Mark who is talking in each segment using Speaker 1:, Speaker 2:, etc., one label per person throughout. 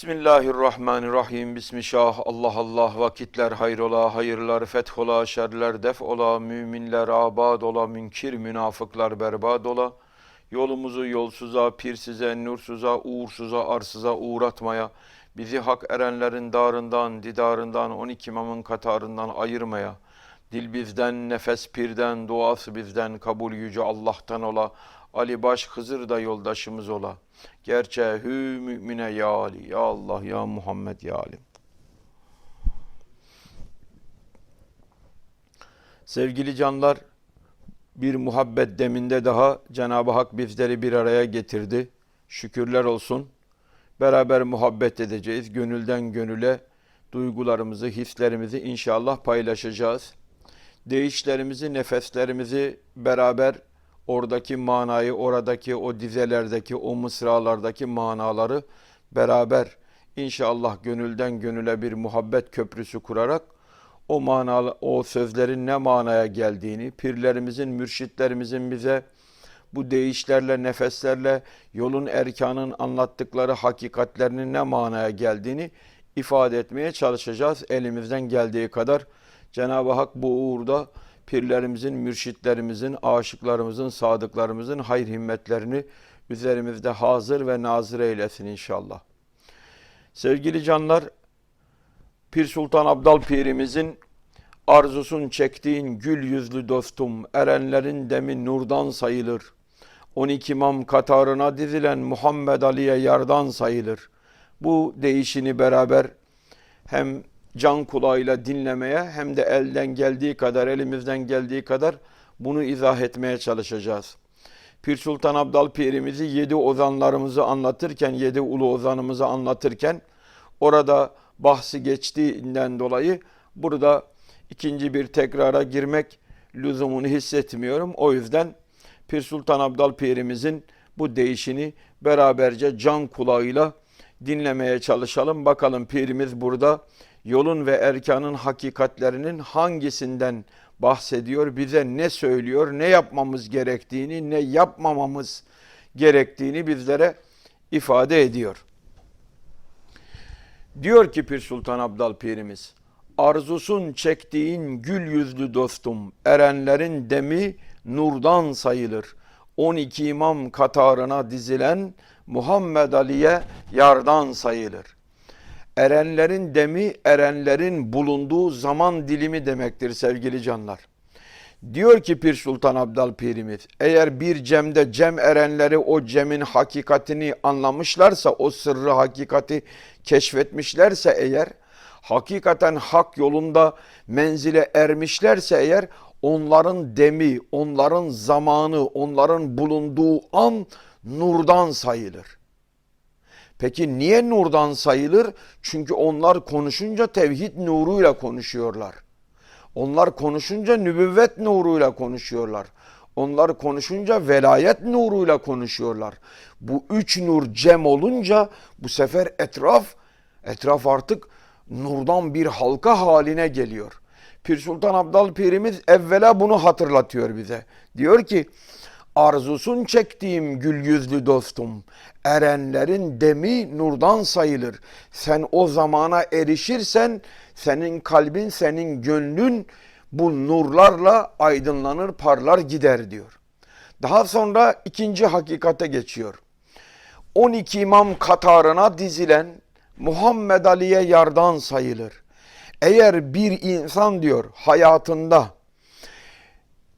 Speaker 1: Bismillahirrahmanirrahim. Bismillah. Allah Allah. Vakitler hayrola, hayırlar fethola, şerler def ola, müminler abad ola, münkir münafıklar berbad ola. Yolumuzu yolsuza, pirsize, nursuza, uğursuza, arsıza uğratmaya, bizi hak erenlerin darından, didarından, 12 imamın katarından ayırmaya, dil bizden, nefes pirden, duası bizden, kabul yüce Allah'tan ola, Ali Baş Hızır da yoldaşımız ola. Gerçe hü mümine ya Ali, ya Allah, ya Muhammed, ya Ali. Sevgili canlar, bir muhabbet deminde daha Cenab-ı Hak bizleri bir araya getirdi. Şükürler olsun. Beraber muhabbet edeceğiz. Gönülden gönüle duygularımızı, hislerimizi inşallah paylaşacağız. Değişlerimizi, nefeslerimizi beraber oradaki manayı, oradaki o dizelerdeki, o mısralardaki manaları beraber inşallah gönülden gönüle bir muhabbet köprüsü kurarak o manalı, o sözlerin ne manaya geldiğini, pirlerimizin, mürşitlerimizin bize bu değişlerle, nefeslerle yolun erkanın anlattıkları hakikatlerinin ne manaya geldiğini ifade etmeye çalışacağız elimizden geldiği kadar. Cenab-ı Hak bu uğurda pirlerimizin, mürşitlerimizin, aşıklarımızın, sadıklarımızın hayır himmetlerini üzerimizde hazır ve nazır eylesin inşallah. Sevgili canlar, Pir Sultan Abdal Pirimizin arzusun çektiğin gül yüzlü dostum, erenlerin demi nurdan sayılır. 12 imam katarına dizilen Muhammed Ali'ye yardan sayılır. Bu değişini beraber hem can kulağıyla dinlemeye hem de elden geldiği kadar, elimizden geldiği kadar bunu izah etmeye çalışacağız. Pir Sultan Abdal Pirimizi yedi ozanlarımızı anlatırken, yedi ulu ozanımızı anlatırken orada bahsi geçtiğinden dolayı burada ikinci bir tekrara girmek lüzumunu hissetmiyorum. O yüzden Pir Sultan Abdal Pirimizin bu değişini beraberce can kulağıyla dinlemeye çalışalım. Bakalım Pirimiz burada yolun ve erkanın hakikatlerinin hangisinden bahsediyor, bize ne söylüyor, ne yapmamız gerektiğini, ne yapmamamız gerektiğini bizlere ifade ediyor. Diyor ki Pir Sultan Abdal Pirimiz, arzusun çektiğin gül yüzlü dostum, erenlerin demi nurdan sayılır. 12 imam katarına dizilen Muhammed Ali'ye yardan sayılır. Erenlerin demi, erenlerin bulunduğu zaman dilimi demektir sevgili canlar. Diyor ki Pir Sultan Abdal Pirimiz, eğer bir cemde cem erenleri o cemin hakikatini anlamışlarsa, o sırrı hakikati keşfetmişlerse eğer, hakikaten hak yolunda menzile ermişlerse eğer, onların demi, onların zamanı, onların bulunduğu an nurdan sayılır. Peki niye nurdan sayılır? Çünkü onlar konuşunca tevhid nuruyla konuşuyorlar. Onlar konuşunca nübüvvet nuruyla konuşuyorlar. Onlar konuşunca velayet nuruyla konuşuyorlar. Bu üç nur cem olunca bu sefer etraf, etraf artık nurdan bir halka haline geliyor. Pir Sultan Abdal Pirimiz evvela bunu hatırlatıyor bize. Diyor ki arzusun çektiğim gül yüzlü dostum, erenlerin demi nurdan sayılır. Sen o zamana erişirsen senin kalbin, senin gönlün bu nurlarla aydınlanır, parlar gider diyor. Daha sonra ikinci hakikate geçiyor. 12 imam katarına dizilen Muhammed Ali'ye yardan sayılır. Eğer bir insan diyor hayatında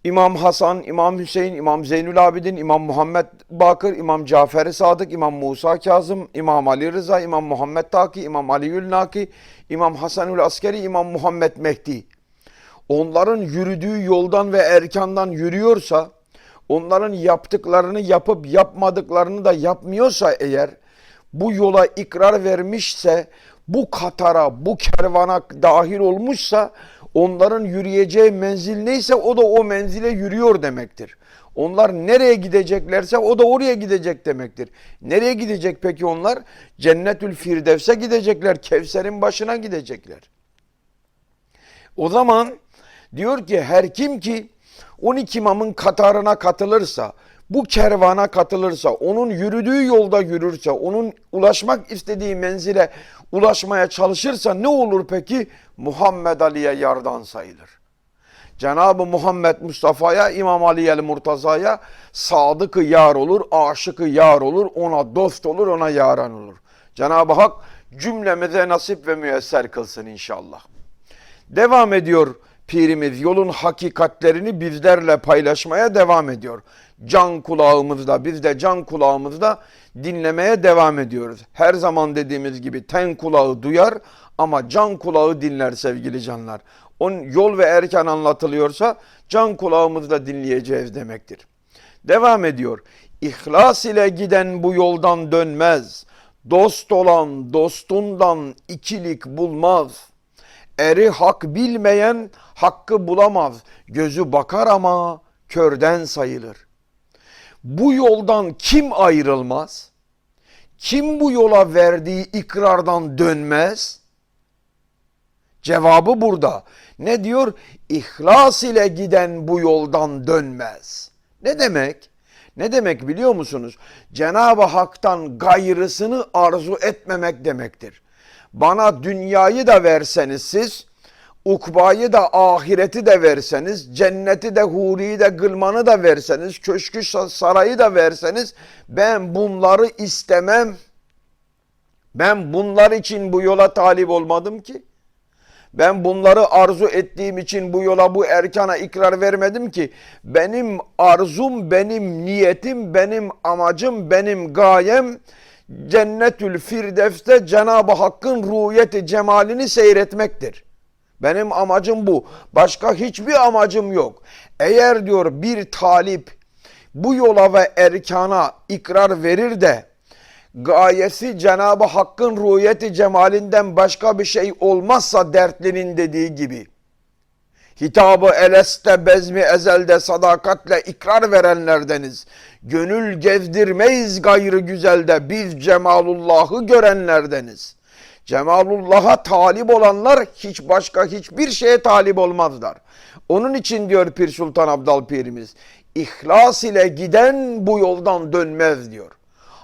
Speaker 1: İmam Hasan, İmam Hüseyin, İmam Zeynül Abidin, İmam Muhammed Bakır, İmam Cafer-i Sadık, İmam Musa Kazım, İmam Ali Rıza, İmam Muhammed Taki, İmam Aliül Naki, İmam Hasanül Askeri, İmam Muhammed Mehdi. Onların yürüdüğü yoldan ve erkandan yürüyorsa, onların yaptıklarını yapıp yapmadıklarını da yapmıyorsa eğer, bu yola ikrar vermişse, bu katara, bu kervana dahil olmuşsa onların yürüyeceği menzil neyse o da o menzile yürüyor demektir. Onlar nereye gideceklerse o da oraya gidecek demektir. Nereye gidecek peki onlar? Cennetül Firdevs'e gidecekler. Kevser'in başına gidecekler. O zaman diyor ki her kim ki 12 imamın katarına katılırsa, bu kervana katılırsa, onun yürüdüğü yolda yürürse, onun ulaşmak istediği menzile ulaşmaya çalışırsa ne olur peki? Muhammed Ali'ye yardan sayılır. Cenab-ı Muhammed Mustafa'ya, İmam Ali el Murtaza'ya sadıkı yar olur, aşıkı yar olur, ona dost olur, ona yaran olur. Cenab-ı Hak cümlemize nasip ve müyesser kılsın inşallah. Devam ediyor pirimiz yolun hakikatlerini bizlerle paylaşmaya devam ediyor. Can kulağımızda biz de can kulağımızda dinlemeye devam ediyoruz. Her zaman dediğimiz gibi ten kulağı duyar ama can kulağı dinler sevgili canlar. On yol ve erken anlatılıyorsa can kulağımızla dinleyeceğiz demektir. Devam ediyor. İhlas ile giden bu yoldan dönmez. Dost olan dostundan ikilik bulmaz. Eri hak bilmeyen hakkı bulamaz. Gözü bakar ama körden sayılır. Bu yoldan kim ayrılmaz? Kim bu yola verdiği ikrardan dönmez? Cevabı burada. Ne diyor? İhlas ile giden bu yoldan dönmez. Ne demek? Ne demek biliyor musunuz? Cenab-ı Hak'tan gayrısını arzu etmemek demektir. Bana dünyayı da verseniz siz, ukbayı da ahireti de verseniz, cenneti de huriyi de gılmanı da verseniz, köşkü sarayı da verseniz ben bunları istemem. Ben bunlar için bu yola talip olmadım ki. Ben bunları arzu ettiğim için bu yola bu erkana ikrar vermedim ki. Benim arzum, benim niyetim, benim amacım, benim gayem Cennetül Firdevs'te Cenab-ı Hakk'ın ruhiyeti cemalini seyretmektir. Benim amacım bu. Başka hiçbir amacım yok. Eğer diyor bir talip bu yola ve erkana ikrar verir de gayesi Cenab-ı Hakk'ın ruhiyeti cemalinden başka bir şey olmazsa dertlinin dediği gibi. Hitabı eleste bezmi ezelde sadakatle ikrar verenlerdeniz. Gönül gezdirmeyiz gayrı güzelde biz cemalullahı görenlerdeniz. Cemalullah'a talip olanlar hiç başka hiçbir şeye talip olmazlar. Onun için diyor Pir Sultan Abdal Pirimiz, ihlas ile giden bu yoldan dönmez diyor.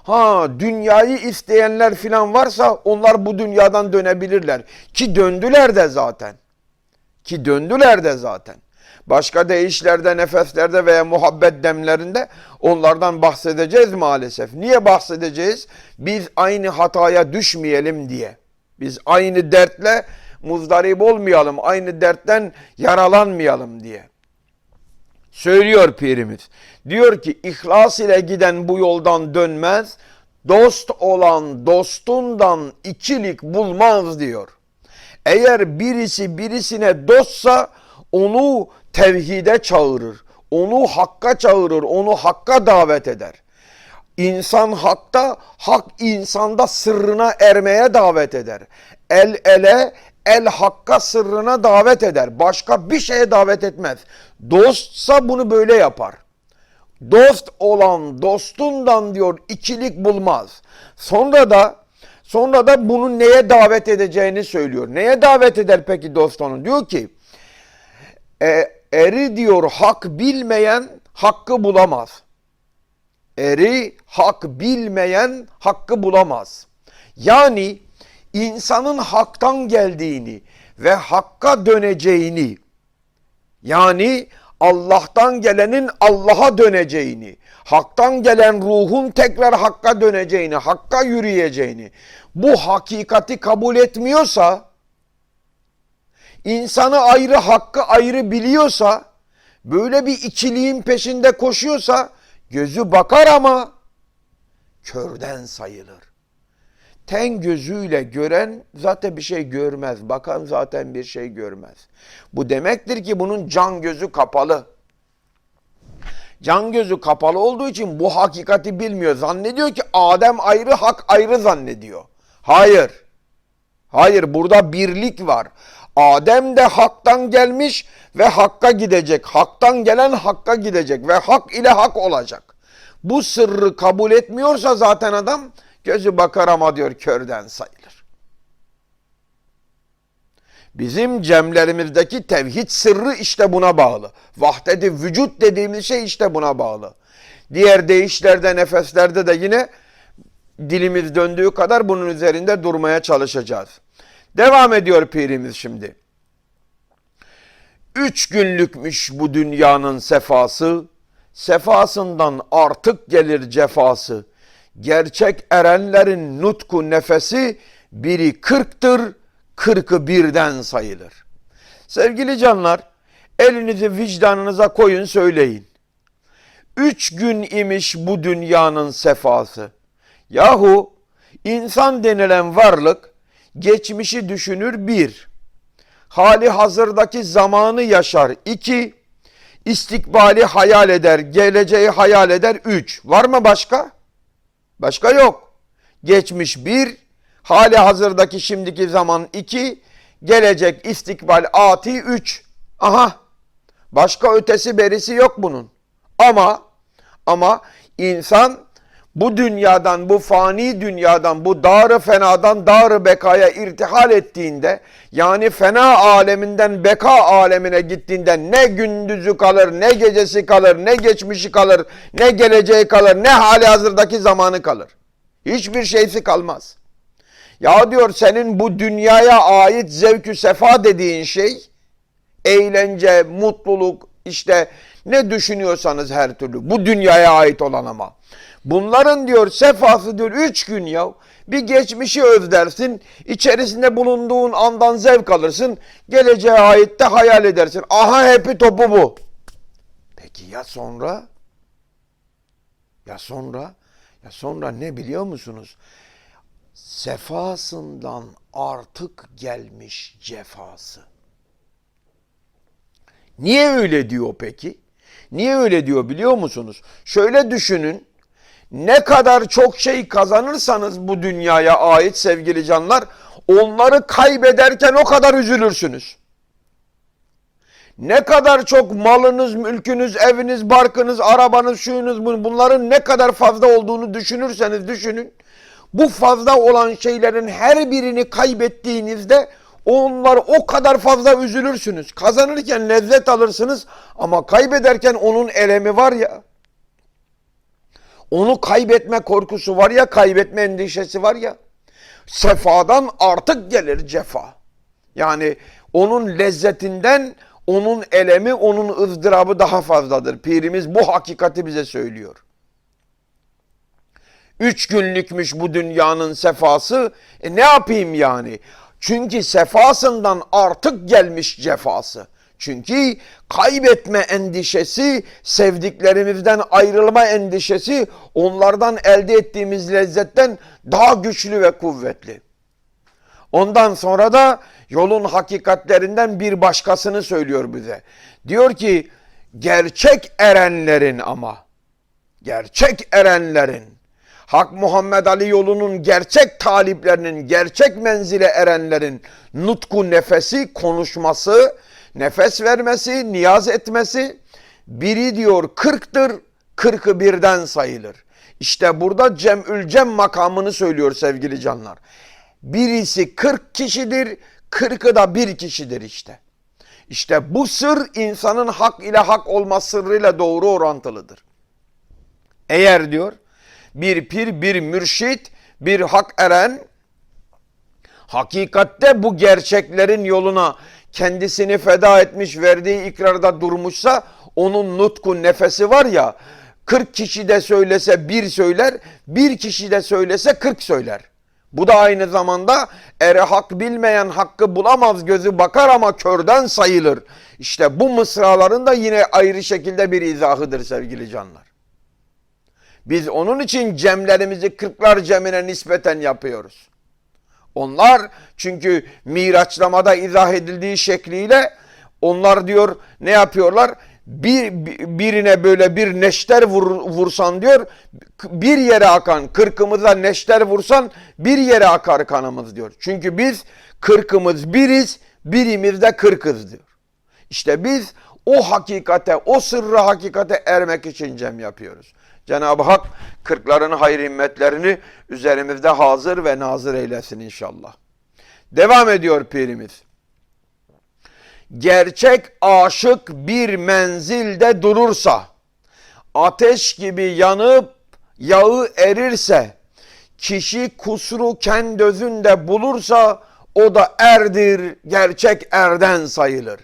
Speaker 1: Ha dünyayı isteyenler filan varsa onlar bu dünyadan dönebilirler. Ki döndüler de zaten. Ki döndüler de zaten. Başka deyişlerde, nefeslerde veya muhabbet demlerinde onlardan bahsedeceğiz maalesef. Niye bahsedeceğiz? Biz aynı hataya düşmeyelim diye. Biz aynı dertle muzdarip olmayalım, aynı dertten yaralanmayalım diye. Söylüyor pirimiz. Diyor ki ihlas ile giden bu yoldan dönmez, dost olan dostundan ikilik bulmaz diyor. Eğer birisi birisine dostsa onu tevhide çağırır. Onu hakka çağırır, onu hakka davet eder. İnsan hakta, hak insanda sırrına ermeye davet eder. El ele, el hakka sırrına davet eder. Başka bir şeye davet etmez. Dostsa bunu böyle yapar. Dost olan dostundan diyor ikilik bulmaz. Sonra da sonra da bunu neye davet edeceğini söylüyor. Neye davet eder peki dost onu? Diyor ki e, eri diyor hak bilmeyen hakkı bulamaz. Eri hak bilmeyen hakkı bulamaz. Yani insanın haktan geldiğini ve hakka döneceğini yani Allah'tan gelenin Allah'a döneceğini, haktan gelen ruhun tekrar hakka döneceğini, hakka yürüyeceğini, bu hakikati kabul etmiyorsa, insanı ayrı, hakkı ayrı biliyorsa, böyle bir ikiliğin peşinde koşuyorsa, gözü bakar ama körden sayılır. Ten gözüyle gören zaten bir şey görmez. Bakan zaten bir şey görmez. Bu demektir ki bunun can gözü kapalı. Can gözü kapalı olduğu için bu hakikati bilmiyor. Zannediyor ki Adem ayrı, hak ayrı zannediyor. Hayır. Hayır burada birlik var. Adem de haktan gelmiş ve hakka gidecek. Haktan gelen hakka gidecek ve hak ile hak olacak. Bu sırrı kabul etmiyorsa zaten adam Gözü bakar ama diyor körden sayılır. Bizim cemlerimizdeki tevhid sırrı işte buna bağlı. Vahdedi vücut dediğimiz şey işte buna bağlı. Diğer deyişlerde, nefeslerde de yine dilimiz döndüğü kadar bunun üzerinde durmaya çalışacağız. Devam ediyor pirimiz şimdi. Üç günlükmüş bu dünyanın sefası, sefasından artık gelir cefası. Gerçek erenlerin nutku nefesi biri kırktır, kırkı birden sayılır. Sevgili canlar, elinizi vicdanınıza koyun söyleyin. Üç gün imiş bu dünyanın sefası. Yahu insan denilen varlık geçmişi düşünür bir, hali hazırdaki zamanı yaşar iki, istikbali hayal eder, geleceği hayal eder üç. Var mı başka? Başka yok. Geçmiş bir, hali hazırdaki şimdiki zaman iki, gelecek istikbal ati üç. Aha başka ötesi berisi yok bunun. Ama ama insan bu dünyadan, bu fani dünyadan, bu darı fenadan darı bekaya irtihal ettiğinde, yani fena aleminden beka alemine gittiğinde ne gündüzü kalır, ne gecesi kalır, ne geçmişi kalır, ne geleceği kalır, ne hali hazırdaki zamanı kalır. Hiçbir şeysi kalmaz. Ya diyor senin bu dünyaya ait zevkü sefa dediğin şey, eğlence, mutluluk, işte ne düşünüyorsanız her türlü bu dünyaya ait olan ama. Bunların diyor sefası diyor üç gün ya. Bir geçmişi özlersin, içerisinde bulunduğun andan zevk alırsın, geleceğe ait de hayal edersin. Aha hepi topu bu. Peki ya sonra? Ya sonra? Ya sonra ne biliyor musunuz? Sefasından artık gelmiş cefası. Niye öyle diyor peki? Niye öyle diyor biliyor musunuz? Şöyle düşünün. Ne kadar çok şey kazanırsanız bu dünyaya ait sevgili canlar, onları kaybederken o kadar üzülürsünüz. Ne kadar çok malınız, mülkünüz, eviniz, barkınız, arabanız, şuyunuz, bunların ne kadar fazla olduğunu düşünürseniz düşünün. Bu fazla olan şeylerin her birini kaybettiğinizde onlar o kadar fazla üzülürsünüz. Kazanırken lezzet alırsınız ama kaybederken onun elemi var ya. Onu kaybetme korkusu var ya, kaybetme endişesi var ya. Sefadan artık gelir cefa. Yani onun lezzetinden onun elemi, onun ızdırabı daha fazladır. Pirimiz bu hakikati bize söylüyor. Üç günlükmüş bu dünyanın sefası. E ne yapayım yani? Çünkü sefasından artık gelmiş cefası. Çünkü kaybetme endişesi, sevdiklerimizden ayrılma endişesi onlardan elde ettiğimiz lezzetten daha güçlü ve kuvvetli. Ondan sonra da yolun hakikatlerinden bir başkasını söylüyor bize. Diyor ki gerçek erenlerin ama gerçek erenlerin Hak Muhammed Ali yolunun gerçek taliplerinin, gerçek menzile erenlerin nutku nefesi, konuşması, nefes vermesi, niyaz etmesi biri diyor kırktır, kırkı birden sayılır. İşte burada cemül cem makamını söylüyor sevgili canlar. Birisi kırk kişidir, kırkı da bir kişidir işte. İşte bu sır insanın hak ile hak olma sırrıyla doğru orantılıdır. Eğer diyor bir pir, bir mürşit, bir hak eren hakikatte bu gerçeklerin yoluna kendisini feda etmiş, verdiği ikrarda durmuşsa onun nutku nefesi var ya 40 kişi de söylese bir söyler, bir kişi de söylese 40 söyler. Bu da aynı zamanda ere hak bilmeyen hakkı bulamaz gözü bakar ama körden sayılır. İşte bu mısraların da yine ayrı şekilde bir izahıdır sevgili canlar. Biz onun için cemlerimizi kırklar cemine nispeten yapıyoruz. Onlar çünkü miraçlamada izah edildiği şekliyle onlar diyor ne yapıyorlar? Bir, birine böyle bir neşter vur, vursan diyor bir yere akan kırkımıza neşter vursan bir yere akar kanımız diyor. Çünkü biz kırkımız biriz birimizde kırkız diyor. İşte biz o hakikate o sırrı hakikate ermek için cem yapıyoruz. Cenab-ı Hak kırkların hayır himmetlerini üzerimizde hazır ve nazır eylesin inşallah. Devam ediyor pirimiz. Gerçek aşık bir menzilde durursa, ateş gibi yanıp yağı erirse, kişi kusuru kendi özünde bulursa o da erdir, gerçek erden sayılır.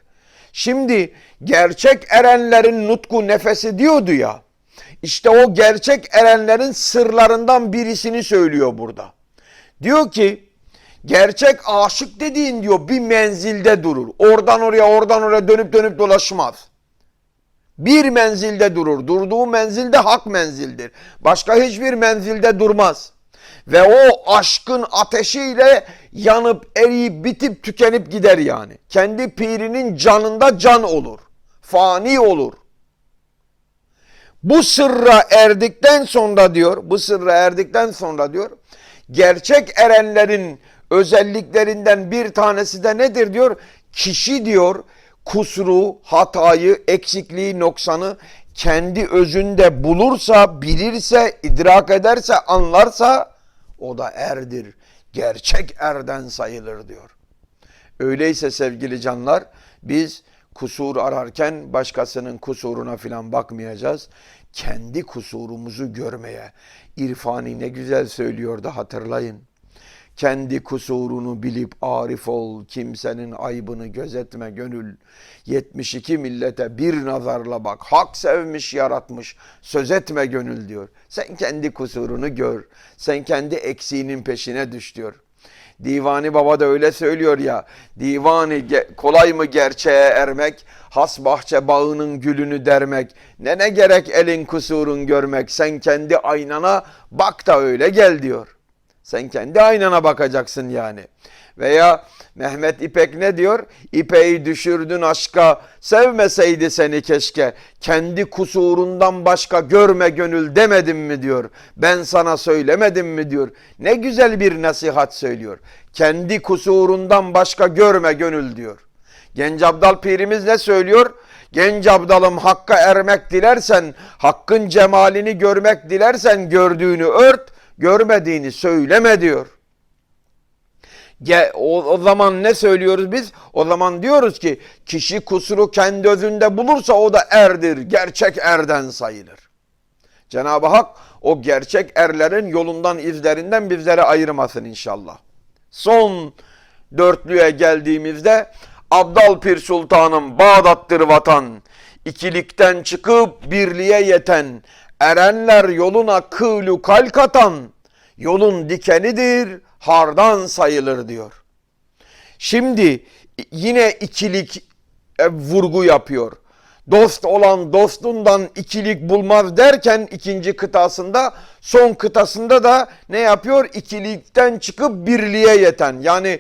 Speaker 1: Şimdi gerçek erenlerin nutku nefesi diyordu ya. İşte o gerçek erenlerin sırlarından birisini söylüyor burada. Diyor ki gerçek aşık dediğin diyor bir menzilde durur. Oradan oraya oradan oraya dönüp dönüp dolaşmaz. Bir menzilde durur. Durduğu menzilde hak menzildir. Başka hiçbir menzilde durmaz. Ve o aşkın ateşiyle yanıp eriyip bitip tükenip gider yani. Kendi pirinin canında can olur. Fani olur. Bu sırra erdikten sonra diyor, bu sırra erdikten sonra diyor, gerçek erenlerin özelliklerinden bir tanesi de nedir diyor? Kişi diyor kusuru, hatayı, eksikliği, noksanı kendi özünde bulursa, bilirse, idrak ederse, anlarsa o da erdir. Gerçek erden sayılır diyor. Öyleyse sevgili canlar biz kusur ararken başkasının kusuruna filan bakmayacağız. Kendi kusurumuzu görmeye. İrfani ne güzel söylüyordu hatırlayın. Kendi kusurunu bilip arif ol, kimsenin aybını gözetme gönül. 72 millete bir nazarla bak, hak sevmiş yaratmış, söz etme gönül diyor. Sen kendi kusurunu gör, sen kendi eksiğinin peşine düş diyor. Divani Baba da öyle söylüyor ya. Divani kolay mı gerçeğe ermek? Has bahçe bağının gülünü dermek. Ne ne gerek elin kusurun görmek? Sen kendi aynana bak da öyle gel diyor. Sen kendi aynana bakacaksın yani. Veya Mehmet İpek ne diyor? İpeği düşürdün aşka, sevmeseydi seni keşke. Kendi kusurundan başka görme gönül demedim mi diyor. Ben sana söylemedim mi diyor. Ne güzel bir nasihat söylüyor. Kendi kusurundan başka görme gönül diyor. Genç Abdal Pirimiz ne söylüyor? Genç abdalım hakka ermek dilersen, hakkın cemalini görmek dilersen gördüğünü ört, görmediğini söyleme diyor. O, o zaman ne söylüyoruz biz? O zaman diyoruz ki kişi kusuru kendi özünde bulursa o da erdir. Gerçek erden sayılır. Cenab-ı Hak o gerçek erlerin yolundan izlerinden bizlere ayırmasın inşallah. Son dörtlüye geldiğimizde Abdal Pir Sultanım Bağdat'tır vatan. İkilikten çıkıp birliğe yeten erenler yoluna kılu kalk atan yolun dikenidir hardan sayılır diyor. Şimdi yine ikilik e, vurgu yapıyor. Dost olan dostundan ikilik bulmaz derken ikinci kıtasında son kıtasında da ne yapıyor? İkilikten çıkıp birliğe yeten yani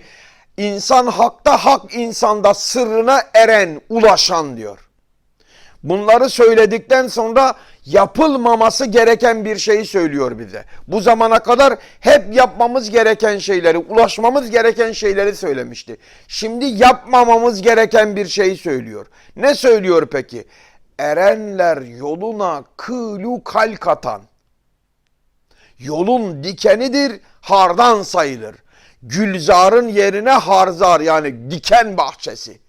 Speaker 1: insan hakta hak insanda sırrına eren ulaşan diyor. Bunları söyledikten sonra yapılmaması gereken bir şeyi söylüyor bize. Bu zamana kadar hep yapmamız gereken şeyleri, ulaşmamız gereken şeyleri söylemişti. Şimdi yapmamamız gereken bir şeyi söylüyor. Ne söylüyor peki? Erenler yoluna kılu kalk atan. Yolun dikenidir, hardan sayılır. Gülzarın yerine harzar yani diken bahçesi.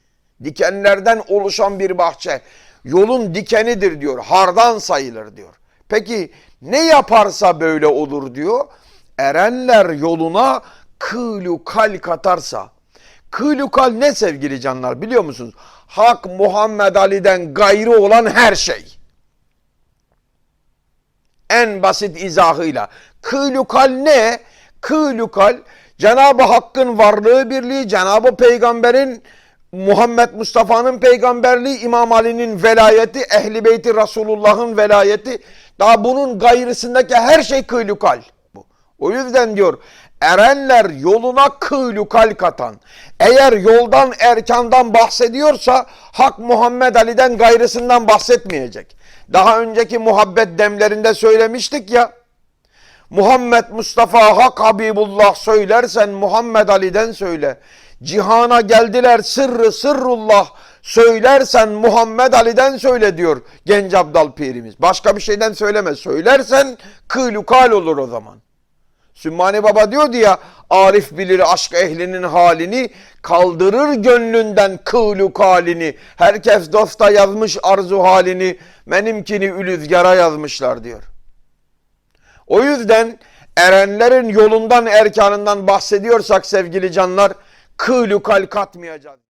Speaker 1: Dikenlerden oluşan bir bahçe yolun dikenidir diyor. Hardan sayılır diyor. Peki ne yaparsa böyle olur diyor. Erenler yoluna kılu kal katarsa. Kılu kal ne sevgili canlar biliyor musunuz? Hak Muhammed Ali'den gayrı olan her şey. En basit izahıyla. Kılu kal ne? Kılu kal Cenab-ı Hakk'ın varlığı birliği, Cenab-ı Peygamber'in Muhammed Mustafa'nın peygamberliği, İmam Ali'nin velayeti, Ehli Beyti Resulullah'ın velayeti, daha bunun gayrısındaki her şey kıylukal. O yüzden diyor, erenler yoluna kıylukal katan. Eğer yoldan, erkandan bahsediyorsa, Hak Muhammed Ali'den gayrısından bahsetmeyecek. Daha önceki muhabbet demlerinde söylemiştik ya, Muhammed Mustafa Hak Habibullah söylersen Muhammed Ali'den söyle. Cihana geldiler sırrı sırrullah söylersen Muhammed Ali'den söyle diyor genç Abdal Pirimiz. Başka bir şeyden söyleme. Söylersen kılukal olur o zaman. Sümmani Baba diyordu ya Arif bilir aşk ehlinin halini kaldırır gönlünden kılu kalini. Herkes dosta yazmış arzu halini benimkini ülüzgara yazmışlar diyor. O yüzden erenlerin yolundan erkanından bahsediyorsak sevgili canlar kılu kal katmayacağız.